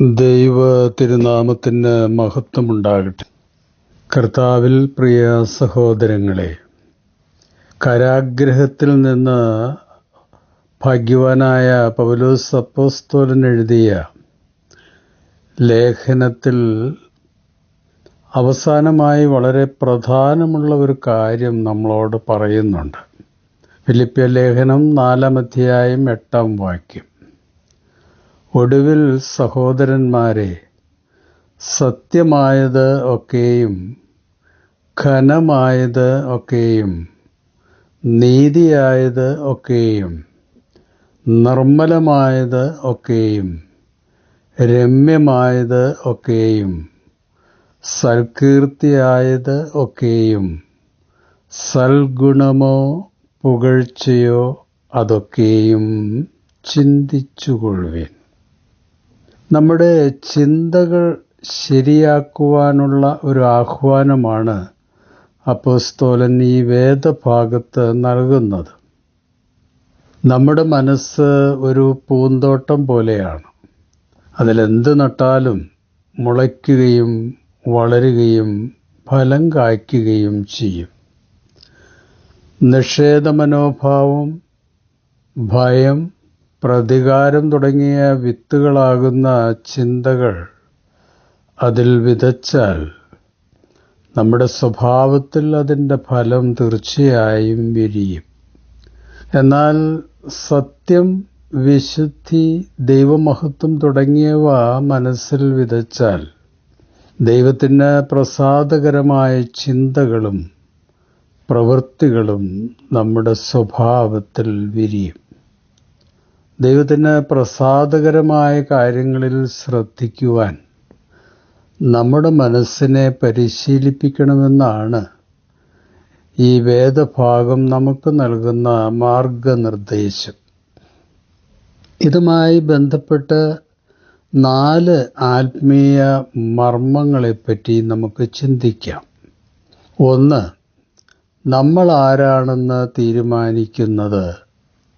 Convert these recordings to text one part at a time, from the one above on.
ദൈവ തിരുനാമത്തിന് മഹത്വമുണ്ടാകട്ടെ. കർത്താവിൽ പ്രിയ സഹോദരങ്ങളെ കരാഗ്രഹത്തിൽ നിന്ന് ഭാഗ്യവാനായ പൗലോസ് അപ്പോസ്തോലൻ എഴുതിയ ലേഖനത്തിൽ അവസാനമായി വളരെ പ്രധാനമുള്ള ഒരു കാര്യം നമ്മളോട് പറയുന്നുണ്ട്. ഫിലിപ്പിയ ലേഖനം നാലാം അധ്യായം എട്ടാം വാക്യം. ഒടുവിൽ സഹോദരന്മാരെ സത്യമായത് ഒക്കെയും ഘനമായത് ഒക്കെയും നീതിയായത് ഒക്കെയും നിർമ്മലമായത് ഒക്കെയും രമ്യമായത് ഒക്കെയും സൽകീർത്തിയായത് ഒക്കെയും സൽഗുണമോ പുകഴ്ചയോ അതൊക്കെയും ചിന്തിച്ചുകൊള്ളുവിൻ. നമ്മുടെ ചിന്തകൾ ശരിയാക്കുവാനുള്ള ഒരു ആഹ്വാനമാണ് അപ്പോസ്തോലൻ ഈ വേദഭാഗത്ത് നൽകുന്നത്. നമ്മുടെ മനസ്സ് ഒരു പൂന്തോട്ടം പോലെയാണ്. അതിലെന്ത് നട്ടാലും മുളയ്ക്കുകയും വളരുകയും ഫലം കായ്ക്കുകയും ചെയ്യും. നിഷേധ മനോഭാവം ഭയം പ്രതികാരം തുടങ്ങിയ വിത്തുകളാകുന്ന ചിന്തകൾ അതിൽ വിതച്ചാൽ നമ്മുടെ സ്വഭാവത്തിൽ അതിന്റെ ഫലം തീർച്ചയായും വിരിയും. എന്നാൽ സത്യം വിശുദ്ധി ദൈവമഹത്വം തുടങ്ങിയവ മനസ്സിൽ വിതച്ചാൽ ദൈവത്തിന് പ്രസാദകരമായ ചിന്തകളും പ്രവൃത്തികളും നമ്മുടെ സ്വഭാവത്തിൽ വിരിയും. ദൈവത്തിന് പ്രസാദകരമായ കാര്യങ്ങളിൽ ശ്രദ്ധിക്കുവാൻ നമ്മുടെ മനസ്സിനെ പരിശീലിപ്പിക്കണമെന്നാണ് ഈ വേദഭാഗം നമുക്ക് നൽകുന്ന മാർഗനിർദ്ദേശം. ഇതുമായി ബന്ധപ്പെട്ട് നാല് ആത്മീയ മർമ്മങ്ങളെപ്പറ്റി നമുക്ക് ചിന്തിക്കാം. ഒന്ന് നമ്മൾ ആരാണെന്ന് തീരുമാനിക്കുന്നത്?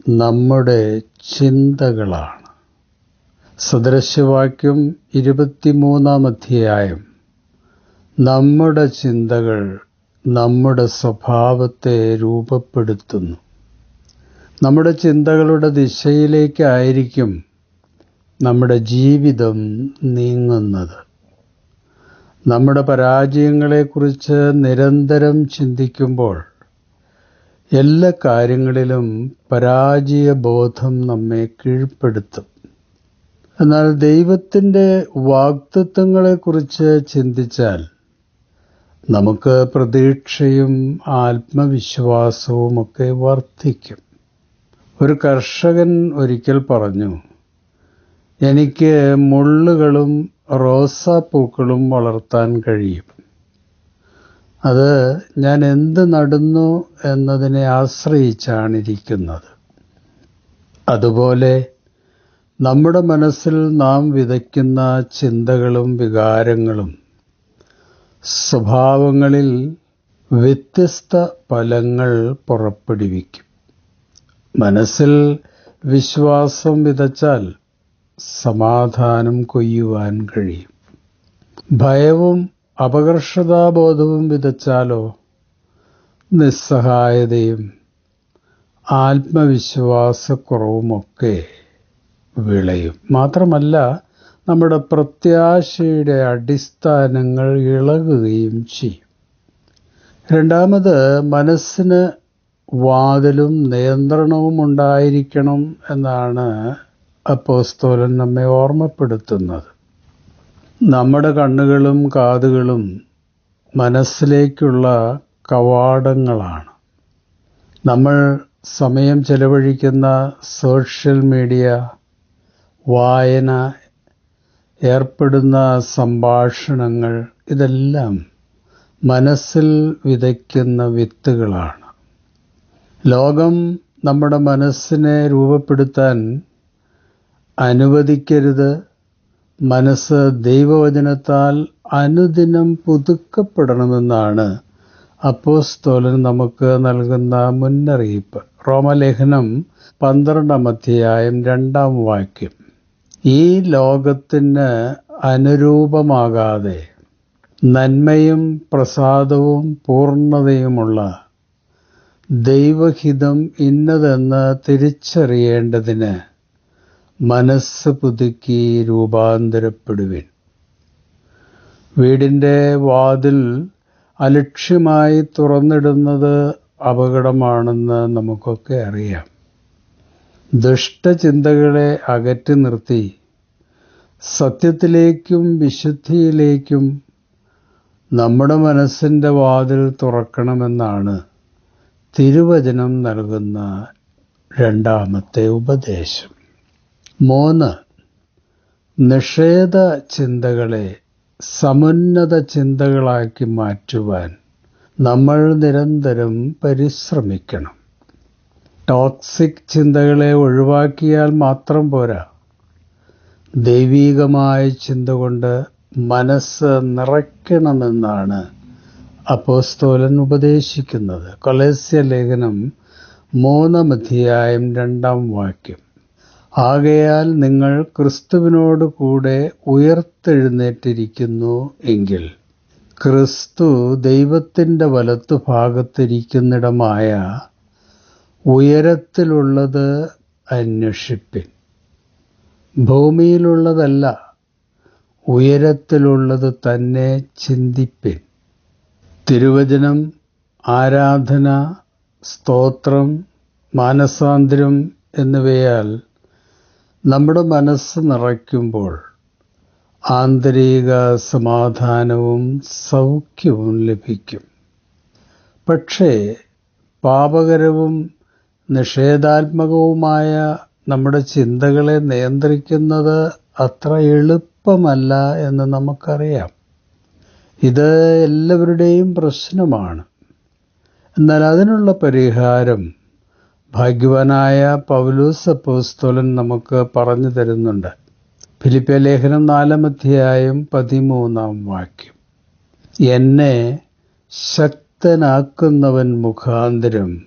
നമ്മുടെ ചിന്തകളാണ്. സദൃശവാക്യം ഇരുപത്തിമൂന്നാം അധ്യായം. നമ്മുടെ ചിന്തകൾ നമ്മുടെ സ്വഭാവത്തെ രൂപപ്പെടുത്തുന്നു. നമ്മുടെ ചിന്തകളുടെ ദിശയിലേക്കായിരിക്കും നമ്മുടെ ജീവിതം നീങ്ങുന്നത്. നമ്മുടെ പരാജയങ്ങളെക്കുറിച്ച് നിരന്തരം ചിന്തിക്കുമ്പോൾ എല്ലാ കാര്യങ്ങളിലും പരാജയബോധം നമ്മെ കീഴ്പ്പെടുത്തും. എന്നാൽ ദൈവത്തിന്റെ വാക്തത്വങ്ങളെക്കുറിച്ച് ചിന്തിച്ചാൽ നമുക്ക് പ്രതീക്ഷയും ആത്മവിശ്വാസവുമൊക്കെ വർദ്ധിക്കും. ഒരു കർഷകൻ ഒരിക്കൽ പറഞ്ഞു എനിക്ക് മുള്ളുകളും റോസാപ്പൂക്കളും വളർത്താൻ കഴിയും. അത് ഞാൻ എന്ത് നടുന്നു എന്നതിനെ ആശ്രയിച്ചാണ് ഇരിക്കുന്നത് അതുപോലെ നമ്മുടെ മനസ്സിൽ നാം വിതയ്ക്കുന്ന ചിന്തകളും വികാരങ്ങളും സ്വഭാവങ്ങളിൽ വ്യത്യസ്ത ഫലങ്ങൾ പുറപ്പെടുവിക്കും. മനസ്സിൽ വിശ്വാസം വിതച്ചാൽ സമാധാനം കൊയ്യുവാൻ കഴിയും. ഭയവും അപകർഷതാബോധവും വിതച്ചാലോ? നിസ്സഹായതയും ആത്മവിശ്വാസക്കുറവുമൊക്കെ വിളയും. മാത്രമല്ല നമ്മുടെ പ്രത്യാശയുടെ അടിസ്ഥാനങ്ങൾ ഇളകുകയും ചെയ്യും. രണ്ടാമത് മനസ്സിന് വാതിലും നിയന്ത്രണവും ഉണ്ടായിരിക്കണം എന്നാണ് അപ്പോസ്തോലൻ നമ്മെ ഓർമ്മപ്പെടുത്തുന്നത്. നമ്മുടെ കണ്ണുകളും കാതുകളും മനസ്സിലേക്കുള്ള കവാടങ്ങളാണ്. നമ്മൾ സമയം ചെലവഴിക്കുന്ന സോഷ്യൽ മീഡിയ വായന ഏർപ്പെടുന്ന സംഭാഷണങ്ങൾ ഇതെല്ലാം മനസ്സിൽ വിതയ്ക്കുന്ന വിത്തുകളാണ്. ലോകം നമ്മുടെ മനസ്സിനെ രൂപപ്പെടുത്താൻ അനുവദിക്കരുത് മനസ്സ് ദൈവവചനത്താൽ അനുദിനം പുതുക്കപ്പെടണമെന്നാണ് അപ്പോസ്തോലൻ നമുക്ക് നൽകുന്ന മുന്നറിയിപ്പ്. റോമലേഖനം പന്ത്രണ്ടാം അധ്യായം രണ്ടാം വാക്യം. ഈ ലോകത്തിന് അനുരൂപമാകാതെ നന്മയും പ്രസാദവും പൂർണതയുമുള്ള ദൈവഹിതം ഇന്നതെന്ന് തിരിച്ചറിയേണ്ടതിന് മനസ്സ് പുതുക്കി രൂപാന്തരപ്പെടുവിൻ. വീടിന്റെ വാതിൽ അലക്ഷ്യമായി തുറന്നിടുന്നത് അപകടമാണെന്ന് നമുക്കൊക്കെ അറിയാം. ദുഷ്ടചിന്തകളെ അകറ്റി നിർത്തി. സത്യത്തിലേക്കും വിശുദ്ധിയിലേക്കും നമ്മുടെ മനസ്സിന്റെ വാതിൽ തുറക്കണമെന്നാണ് തിരുവചനം നൽകുന്ന രണ്ടാമത്തെ ഉപദേശം. മൂന്ന് നിഷേധ ചിന്തകളെ സമുന്നത ചിന്തകളാക്കി മാറ്റുവാൻ നമ്മൾ നിരന്തരം പരിശ്രമിക്കണം. ടോക്സിക് ചിന്തകളെ ഒഴിവാക്കിയാൽ മാത്രം പോരാ. ദൈവീകമായ ചിന്ത കൊണ്ട് മനസ്സ് നിറയ്ക്കണമെന്നാണ് അപ്പോസ്തോലൻ ഉപദേശിക്കുന്നത്. കൊലേസ്യ ലേഖനം മൂന്നാം അധ്യായം രണ്ടാം വാക്യം. ആകയാൽ നിങ്ങൾ ക്രിസ്തുവിനോട് കൂടെ ഉയർത്തെഴുന്നേറ്റിരിക്കുന്നു എങ്കിൽ ക്രിസ്തു ദൈവത്തിന്റെ വലത്തുഭാഗത്തിരിക്കുന്നിടമായ ഉയരത്തിലുള്ളത് അന്വേഷിപ്പിൻ. ഭൂമിയിലുള്ളതല്ല ഉയരത്തിലുള്ളത് തന്നെ ചിന്തിപ്പിൻ. തിരുവചനം ആരാധന സ്തോത്രം മാനസാന്തരം എന്നിവയാൽ നമ്മുടെ മനസ്സ് നിറയ്ക്കുമ്പോൾ ആന്തരിക സമാധാനവും സൗഖ്യവും ലഭിക്കും. പക്ഷേ പാപകരവും നിഷേധാത്മകവുമായ നമ്മുടെ ചിന്തകളെ നിയന്ത്രിക്കുന്നത് അത്ര എളുപ്പമല്ല എന്ന് നമുക്കറിയാം. ഇത് എല്ലാവരുടെയും പ്രശ്നമാണ്. എന്നാൽ അതിനുള്ള പരിഹാരം ഭാഗ്യവാനായ പൗലൂസ് അപ്പോസ്തോലൻ നമുക്ക് പറഞ്ഞു തരുന്നുണ്ട്. ഫിലിപ്പിയ ലേഖനം നാലാം അധ്യായം പതിമൂന്നാം വാക്യം. എന്നെ ശക്തനാക്കുന്നവൻ മുഖാന്തരം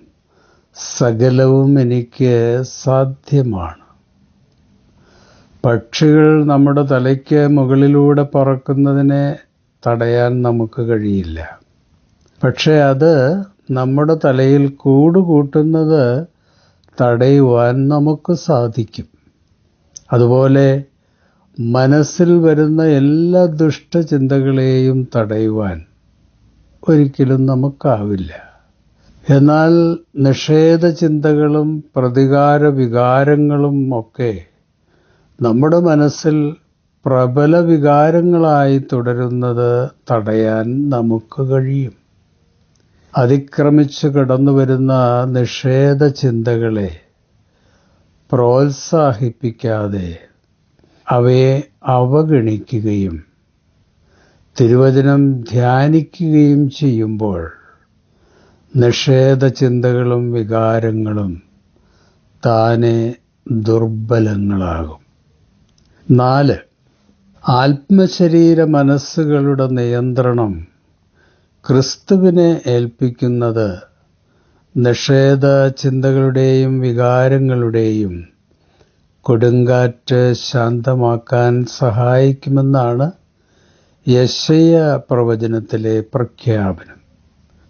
സകലവും എനിക്ക് സാധ്യമാണ്. പക്ഷികൾ നമ്മുടെ തലയ്ക്ക് മുകളിലൂടെ പറക്കുന്നതിനെ തടയാൻ നമുക്ക് കഴിയില്ല. പക്ഷെ അത് നമ്മുടെ തലയിൽ കൂടുകൂട്ടുന്നത് തടയുവാൻ നമുക്ക് സാധിക്കും. അതുപോലെ മനസ്സിൽ വരുന്ന എല്ലാ ദുഷ്ടചിന്തകളെയും തടയുവാൻ ഒരിക്കലും നമുക്കാവില്ല. എന്നാൽ നിഷേധ ചിന്തകളും പ്രതികാര വികാരങ്ങളും ഒക്കെ നമ്മുടെ മനസ്സിൽ പ്രബല വികാരങ്ങളായി തുടരുന്നത് തടയാൻ നമുക്ക് കഴിയും. അതിക്രമിച്ച് കടന്നു വരുന്ന നിഷേധ ചിന്തകളെ പ്രോത്സാഹിപ്പിക്കാതെ അവയെ അവഗണിക്കുകയും തിരുവചനം ധ്യാനിക്കുകയും ചെയ്യുമ്പോൾ നിഷേധ ചിന്തകളും വികാരങ്ങളും താനെ ദുർബലങ്ങളാകും. നാല് ആത്മശരീര മനസ്സുകളുടെ നിയന്ത്രണം ക്രിസ്തുവിനെ ഏൽപ്പിക്കുന്നത് നിഷേധ ചിന്തകളുടെയും വികാരങ്ങളുടെയും കൊടുങ്കാറ്റ് ശാന്തമാക്കാൻ സഹായിക്കുമെന്നാണ് യശയ പ്രവചനത്തിലെ പ്രഖ്യാപനം.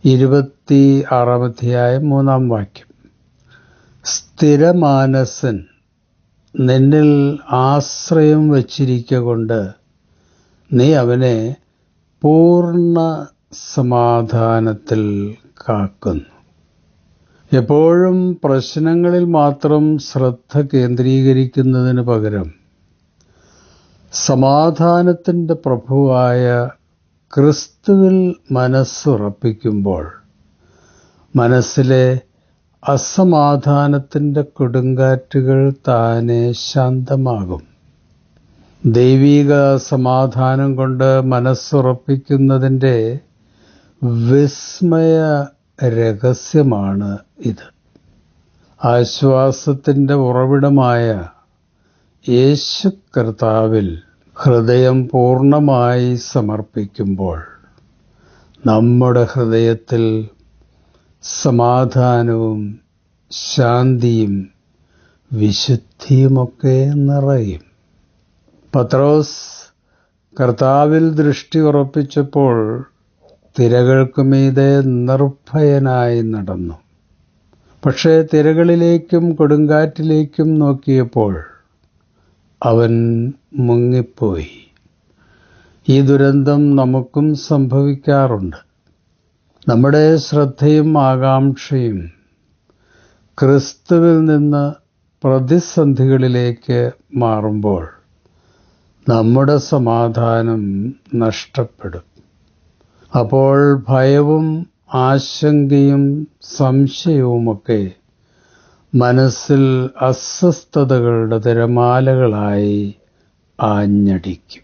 ഇരുപത്തി ആറാം മൂന്നാം വാക്യം. സ്ഥിരമാനസൻ നിന്നിൽ ആശ്രയം വച്ചിരിക്കൊണ്ട് നീ അവനെ പൂർണ സമാധാനത്തിൽ കാക്കുന്നു. എപ്പോഴും പ്രശ്നങ്ങളിൽ മാത്രം ശ്രദ്ധ കേന്ദ്രീകരിക്കുന്നതിന് പകരം സമാധാനത്തിന്റെ പ്രഭുവായ ക്രിസ്തുവിൽ മനസ്സുറപ്പിക്കുമ്പോൾ മനസ്സിലെ അസമാധാനത്തിന്റെ കൊടുങ്കാറ്റുകൾ താനെ ശാന്തമാകും. ദൈവീക സമാധാനം കൊണ്ട് മനസ്സുറപ്പിക്കുന്നതിന്റെ വിസ്മയ രഹസ്യമാണ് ഇത്. ആശ്വാസത്തിന്റെ ഉറവിടമായ യേശു കർത്താവിൽ ഹൃദയം പൂർണമായി സമർപ്പിക്കുമ്പോൾ നമ്മുടെ ഹൃദയത്തിൽ സമാധാനവും ശാന്തിയും വിശുദ്ധിയുമൊക്കെ നിറയും. പത്രോസ് കർത്താവിൽ ദൃഷ്ടി ഉറപ്പിച്ചപ്പോൾ തിരകൾക്ക് മീതെ നിർഭയനായി നടന്നു. പക്ഷേ തിരകളിലേക്കും കൊടുങ്കാറ്റിലേക്കും നോക്കിയപ്പോൾ അവൻ മുങ്ങിപ്പോയി. ഈ ദുരന്തം നമുക്കും സംഭവിക്കാറുണ്ട്. നമ്മുടെ ശ്രദ്ധയും ആകാംക്ഷയും ക്രിസ്തുവിൽ നിന്ന് പ്രതിസന്ധികളിലേക്ക് മാറുമ്പോൾ നമ്മുടെ സമാധാനം നഷ്ടപ്പെടും. അപ്പോൾ ഭയവും ആശങ്കയും സംശയവുമൊക്കെ മനസ്സിൽ അസ്വസ്ഥതകളുടെ തിരമാലകളായി ആഞ്ഞടിക്കും.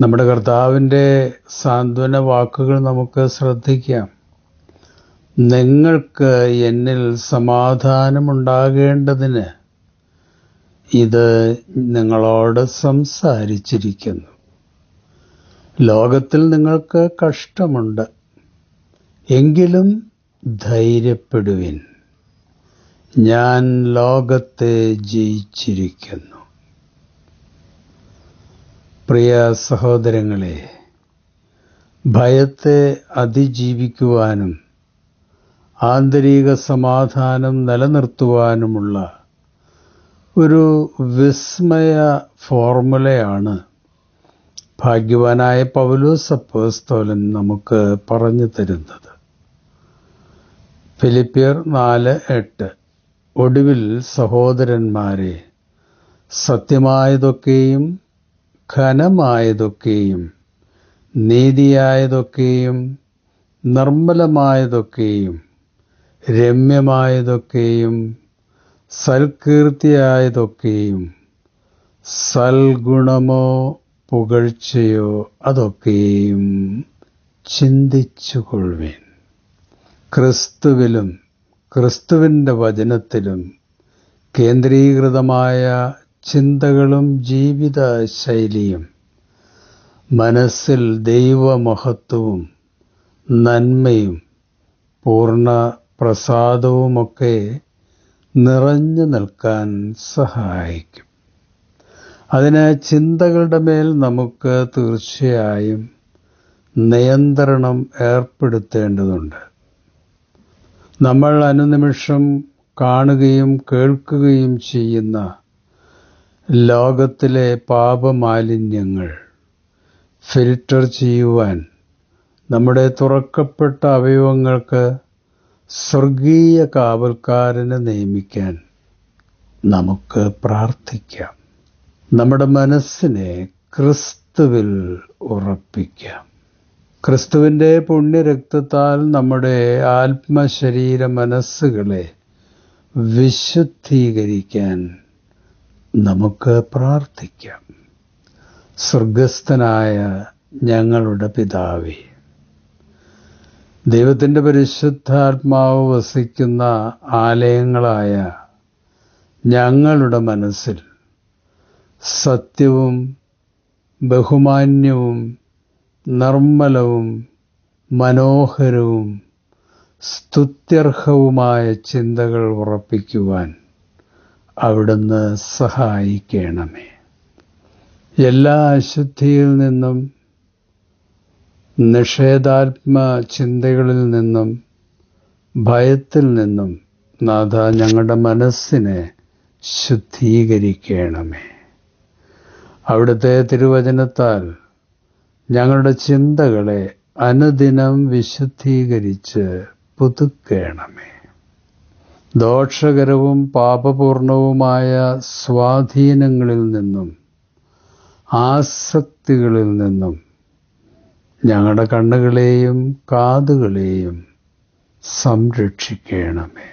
നമ്മുടെ കർത്താവിന്റെ സാന്ത്വന വാക്കുകൾ നമുക്ക് ശ്രദ്ധിക്കാം. നിങ്ങൾക്ക് എന്നിൽ സമാധാനമുണ്ടാകേണ്ടതിന് ഇത് നിങ്ങളോട് സംസാരിച്ചിരിക്കുന്നു. ലോകത്തിൽ നിങ്ങൾക്ക് കഷ്ടമുണ്ട്. എങ്കിലും ധൈര്യപ്പെടുവിൻ. ഞാൻ ലോകത്തെ ജയിച്ചിരിക്കുന്നു. പ്രിയ സഹോദരങ്ങളെ ഭയത്തെ അതിജീവിക്കുവാനും ആന്തരിക സമാധാനം നിലനിർത്തുവാനുമുള്ള ഒരു വിസ്മയ ഫോർമുലയാണ് ഭാഗ്യവാനായ പൗലോസ് അപ്പോസ്തോലൻ നമുക്ക് പറഞ്ഞു തരുന്നത്. ഫിലിപ്പിയർ നാല് എട്ട്. ഒടുവിൽ സഹോദരന്മാരെ സത്യമായതൊക്കെയും ഘനമായതൊക്കെയും നീതിയായതൊക്കെയും നിർമ്മലമായതൊക്കെയും രമ്യമായതൊക്കെയും സൽകീർത്തിയായതൊക്കെയും സൽഗുണമോ പുകഴ്ചയോ അതൊക്കെയും ചിന്തിച്ചുകൊള്ളുവേൻ. ക്രിസ്തുവിലും ക്രിസ്തുവിന്റെ വചനത്തിലും കേന്ദ്രീകൃതമായ ചിന്തകളും ജീവിത ശൈലിയും മനസ്സിൽ ദൈവമഹത്വവും നന്മയും പൂർണ പ്രസാദവുമൊക്കെ നിറഞ്ഞു നിൽക്കാൻ സഹായിക്കും. അതിന് ചിന്തകളുടെ മേൽ നമുക്ക് തീർച്ചയായും നിയന്ത്രണം ഏർപ്പെടുത്തേണ്ടതുണ്ട്. നമ്മൾ അനുനിമിഷം കാണുകയും കേൾക്കുകയും ചെയ്യുന്ന ലോകത്തിലെ പാപമാലിന്യങ്ങൾ ഫിൽട്ടർ ചെയ്യുവാൻ നമ്മുടെ തുറക്കപ്പെട്ട അവയവങ്ങൾക്ക് സ്വർഗീയ കാവൽക്കാരനെ നിയമിക്കാൻ നമുക്ക് പ്രാർത്ഥിക്കാം. നമ്മുടെ മനസ്സിനെ ക്രിസ്തുവിൽ ഉറപ്പിക്കാം. ക്രിസ്തുവിന്റെ പുണ്യരക്തത്താൽ നമ്മുടെ ആത്മശരീര മനസ്സുകളെ വിശുദ്ധീകരിക്കാൻ നമുക്ക് പ്രാർത്ഥിക്കാം. സ്വർഗസ്ഥനായ ഞങ്ങളുടെ പിതാവി ദൈവത്തിന്റെ പരിശുദ്ധാത്മാവ് വസിക്കുന്ന ആലയങ്ങളായ ഞങ്ങളുടെ മനസ്സിൽ സത്യവും ബഹുമാന്യവും നിർമ്മലവും മനോഹരവും സ്തുത്യർഹവുമായ ചിന്തകൾ ഉറപ്പിക്കുവാൻ അവിടുന്ന് സഹായിക്കണമേ. എല്ലാ അശുദ്ധിയിൽ നിന്നും നിഷേധാത്മ ചിന്തകളിൽ നിന്നും ഭയത്തിൽ നിന്നും നാഥ ഞങ്ങളുടെ മനസ്സിനെ ശുദ്ധീകരിക്കണമേ. അവിടുത്തെ തിരുവചനത്താൽ ഞങ്ങളുടെ ചിന്തകളെ അനുദിനം വിശുദ്ധീകരിച്ച് പുതുക്കേണമേ. ദോഷകരവും പാപപൂർണവുമായ സ്വാധീനങ്ങളിൽ നിന്നും ആസക്തികളിൽ നിന്നും ഞങ്ങളുടെ കണ്ണുകളെയും കാതുകളെയും സംരക്ഷിക്കണമേ.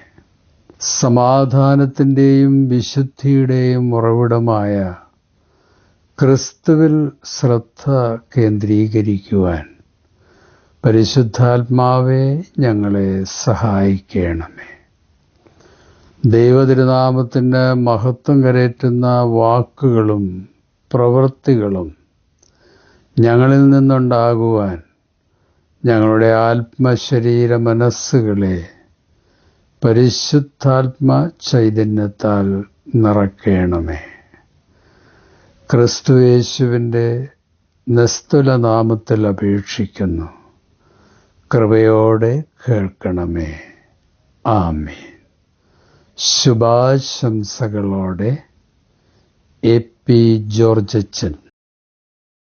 സമാധാനത്തിന്റെയും വിശുദ്ധിയുടെയും ഉറവിടമായ ക്രിസ്തുവിൽ ശ്രദ്ധ കേന്ദ്രീകരിക്കുവാൻ പരിശുദ്ധാത്മാവെ ഞങ്ങളെ സഹായിക്കണമേ. ദൈവതിരുനാമത്തിന് മഹത്വം കരേറ്റുന്ന വാക്കുകളും പ്രവൃത്തികളും ഞങ്ങളിൽ നിന്നുണ്ടാകുവാൻ ഞങ്ങളുടെ ആത്മശരീര മനസ്സുകളെ പരിശുദ്ധാത്മ ചൈതന്യത്താൽ നിറയ്ക്കണമേ. ക്രിസ്തുയേശുവിന്റെ നിസ്തുല നാമത്തിൽ അപേക്ഷിക്കുന്നു. കൃപയോടെ കേൾക്കണമേ. ആമേ ശുഭാശംസകളോടെ എ പി ജോർജച്ചൻ.